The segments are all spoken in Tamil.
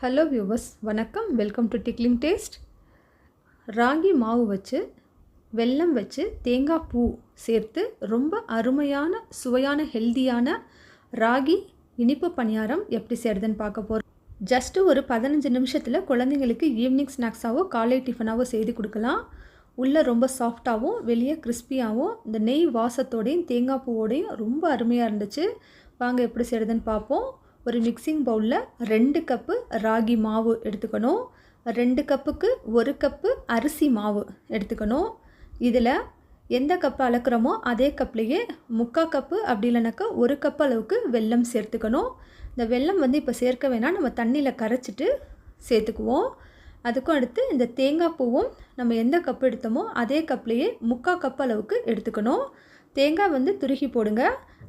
ஹலோ வியூவர்ஸ் வணக்கம். Welcome to Tickling Taste ragi மாவு வச்சு வெல்லம் வச்சு தேங்காய் பூ சேர்த்து ரொம்ப அருமையான சுவையான ஹெல்தியான ராகி இனிப்பு பணியாரம் எப்படி செய்கிறதுன்னு பார்க்க போகிறோம் ஜஸ்ட்டு ஒரு பதினஞ்சு நிமிஷத்தில் குழந்தைங்களுக்கு ஈவினிங் ஸ்நாக்ஸாகவோ காலை டிஃபனாகவோ செய்து கொடுக்கலாம். உள்ளே ரொம்ப சாஃப்டாகவும் வெளியே கிறிஸ்பியாகவும் இந்த நெய் வாசத்தோடையும் தேங்காய் பூவோடையும் ரொம்ப அருமையாக இருந்துச்சு. வாங்க எப்படி செய்கிறதுன்னு பார்ப்போம். ஒரு மிக்சிங் பவுலில் ரெண்டு கப்பு ராகி மாவு எடுத்துக்கணும். ரெண்டு கப்புக்கு ஒரு கப்பு அரிசி மாவு எடுத்துக்கணும். இதில் எந்த கப்பு அளக்குறோமோ அதே கப்லேயே முக்கால் கப்பு அப்படி இல்லைனாக்கா ஒரு கப் அளவுக்கு வெல்லம் சேர்த்துக்கணும். இந்த வெல்லம் வந்து இப்போ சேர்க்க வேணாம். நம்ம தண்ணியில் கரைச்சிட்டு சேர்த்துக்குவோம். அதுக்கும் அடுத்து இந்த தேங்காய் பூவும் நம்ம எந்த கப்பு எடுத்தோமோ அதே கப்லேயே முக்கால் கப் அளவுக்கு எடுத்துக்கணும். தேங்காய் வந்து துருகி போடுங்க.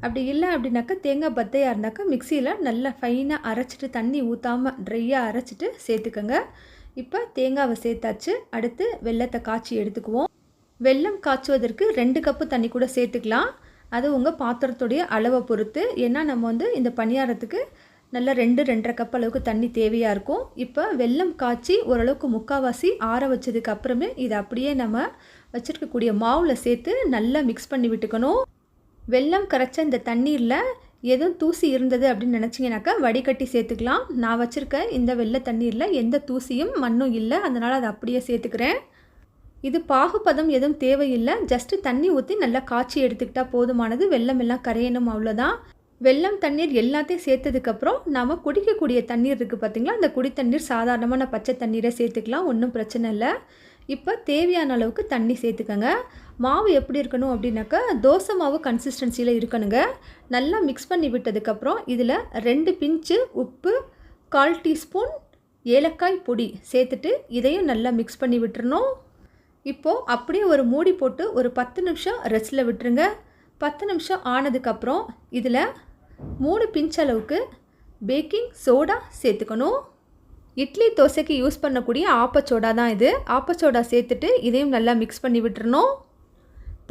அப்படி இல்லை அப்படின்னாக்கா தேங்காய் பத்தையாக இருந்தாக்கா மிக்சியில் நல்லா ஃபைனாக அரைச்சிட்டு தண்ணி ஊற்றாமல் ட்ரையாக அரைச்சிட்டு சேர்த்துக்கோங்க. இப்போ தேங்காவை சேர்த்தாச்சு. அடுத்து வெள்ளத்தை காய்ச்சி எடுத்துக்குவோம். வெல்லம் காய்ச்சுவதற்கு ரெண்டு கப்பு தண்ணி கூட சேர்த்துக்கலாம். அது உங்கள் பாத்திரத்துடைய அளவை பொறுத்து. ஏன்னா நம்ம வந்து இந்த பணியாரத்துக்கு நல்லா ரெண்டு ரெண்டரை கப் அளவுக்கு தண்ணி தேவையாக இருக்கும். இப்போ வெல்லம் காய்ச்சி ஓரளவுக்கு முக்கால்வாசி ஆற வச்சதுக்கு அப்புறமே இதை அப்படியே நம்ம வச்சுருக்கக்கூடிய மாவில் சேர்த்து நல்லா மிக்ஸ் பண்ணி விட்டுக்கணும். வெல்லம் கரைச்ச இந்த தண்ணீரில் எதுவும் தூசி இருந்தது அப்படின்னு நினச்சிங்கனாக்கா வடிகட்டி சேர்த்துக்கலாம். நான் வச்சுருக்க இந்த வெள்ளை தண்ணீரில் எந்த தூசியும் மண்ணும் இல்லை. அதனால் அதை அப்படியே சேர்த்துக்கிறேன். இது பாகுபதம் எதுவும் தேவையில்லை. ஜஸ்ட்டு தண்ணி ஊற்றி நல்லா காய்ச்சி எடுத்துக்கிட்டால் போதுமானது. வெள்ளம் எல்லாம் கரையணும் அவ்வளோதான் வெள்ளம் தண்ணீர் எல்லாத்தையும் சேர்த்ததுக்கப்புறம் நாம் குடிக்கக்கூடிய தண்ணீர் இருக்குது பார்த்திங்களா அந்த குடி தண்ணீர் சாதாரணமான பச்சை தண்ணீரை சேர்த்துக்கலாம். ஒன்றும் பிரச்சனை இல்லை. இப்போ தேவையான அளவுக்கு தண்ணி சேர்த்துக்கோங்க. மாவு எப்படி இருக்கணும் அப்படின்னாக்கா தோசை மாவு கன்சிஸ்டன்சியில் இருக்கணுங்க. நல்லா மிக்ஸ் பண்ணி விட்டதுக்கப்புறம் இதில் ரெண்டு பிஞ்சு உப்பு கால் டீஸ்பூன் ஏலக்காய் பொடி சேர்த்துட்டு இதையும் நல்லா மிக்ஸ் பண்ணி விட்டுறணும். இப்போது அப்படியே ஒரு மூடி போட்டு ஒரு பத்து நிமிஷம் ரெஸ்ட்டில் விட்டுருங்க. பத்து நிமிஷம் ஆனதுக்கப்புறம் இதில் மூணு பிஞ்ச் அளவுக்கு பேக்கிங் சோடா சேர்த்துக்கணும். இட்லி தோசைக்கு யூஸ் பண்ணக்கூடிய ஆப்பச்சோடா தான் இது. ஆப்பச்சோடா சேர்த்துட்டு இதையும் நல்லா மிக்ஸ் பண்ணி விட்டுறணும்.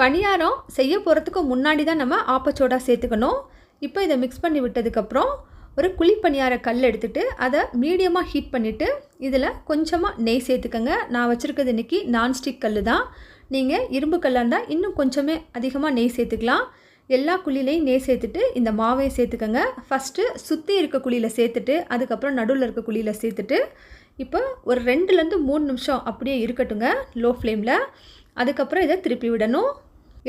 பணியாரம் செய்ய போகிறதுக்கு முன்னாடி தான் நம்ம ஆப்பச்சோடா சேர்த்துக்கணும். இப்போ இதை மிக்ஸ் பண்ணி விட்டதுக்கப்புறம் ஒரு குழி பணியார கல் எடுத்துகிட்டு அதை மீடியமாக ஹீட் பண்ணிவிட்டு இதில் கொஞ்சமாக நெய் சேர்த்துக்கோங்க. நான் வச்சுருக்கிறது இன்றைக்கி நான்ஸ்டிக் கல் தான். நீங்கள் இரும்பு கல்லாக இருந்தால் இன்னும் கொஞ்சமே அதிகமாக நெய் சேர்த்துக்கலாம். எல்லா குழிலையும் நெய் சேர்த்துட்டு இந்த மாவையும் சேர்த்துக்கோங்க. ஃபஸ்ட்டு சுற்றி இருக்க குழியில் சேர்த்துட்டு அதுக்கப்புறம் நடுவில் இருக்க குழியில் சேர்த்துட்டு இப்போ ஒரு ரெண்டுலேருந்து மூணு நிமிஷம் அப்படியே இருக்கட்டுங்க லோ ஃப்ளேமில் அதுக்கப்புறம் இதை திருப்பி விடணும்.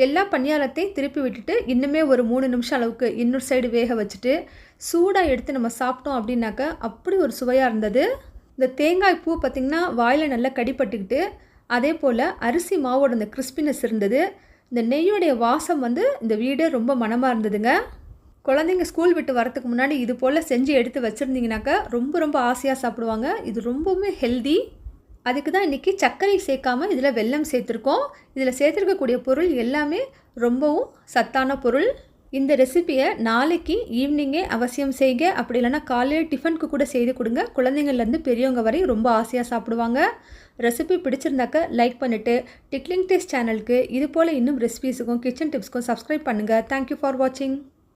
எல்லா பணியாரத்தையும் திருப்பி விட்டுட்டு இன்னுமே ஒரு மூணு நிமிஷம் அளவுக்கு இன்னொரு சைடு வேக வச்சுட்டு சூடாக எடுத்து நம்ம சாப்பிட்டோம் அப்படின்னாக்க அப்படி ஒரு சுவையாக இருந்தது. இந்த தேங்காய் பூ பார்த்திங்கன்னா வாயில் நல்லா கடிப்பட்டுக்கிட்டு அதே போல் அரிசி மாவோட அந்த கிறிஸ்பினஸ் இருந்தது. இந்த நெய்யோடைய வாசம் வந்து இந்த வீடே ரொம்ப மனமாக இருந்ததுங்க. குழந்தைங்க ஸ்கூல் விட்டு வரத்துக்கு முன்னாடி இது போல் செஞ்சு எடுத்து வச்சுருந்தீங்கனாக்கா ரொம்ப ரொம்ப ஆசையாக சாப்பிடுவாங்க. இது ரொம்பவுமே ஹெல்தி அதுக்கு தான் இன்றைக்கி சர்க்கரை சேர்க்காமல் இதில் வெல்லம் சேர்த்துருக்கோம். இதில் சேர்த்துருக்கக்கூடிய பொருள் எல்லாமே ரொம்பவும் சத்தான பொருள். இந்த ரெசிப்பியை நாளைக்கு ஈவினிங்கே அவசியம் செய்க. அப்படி இல்லைனா காலையில் டிஃபனுக்கு கூட செய்து கொடுங்க. குழந்தைங்கள்லேருந்து பெரியவங்க வரை ரொம்ப ஆசையாக சாப்பிடுவாங்க. ரெசிபி பிடிச்சிருந்தாக்க லைக் பண்ணிவிட்டு டிக்லிங் டேஸ்ட் சேனலுக்கு இது போல் இன்னும் ரெசிபீஸுக்கும் கிச்சன் டிப்ஸ்க்கும் சப்ஸ்கிரைப் பண்ணுங்கள் தேங்க்யூ ஃபார் வாட்சிங்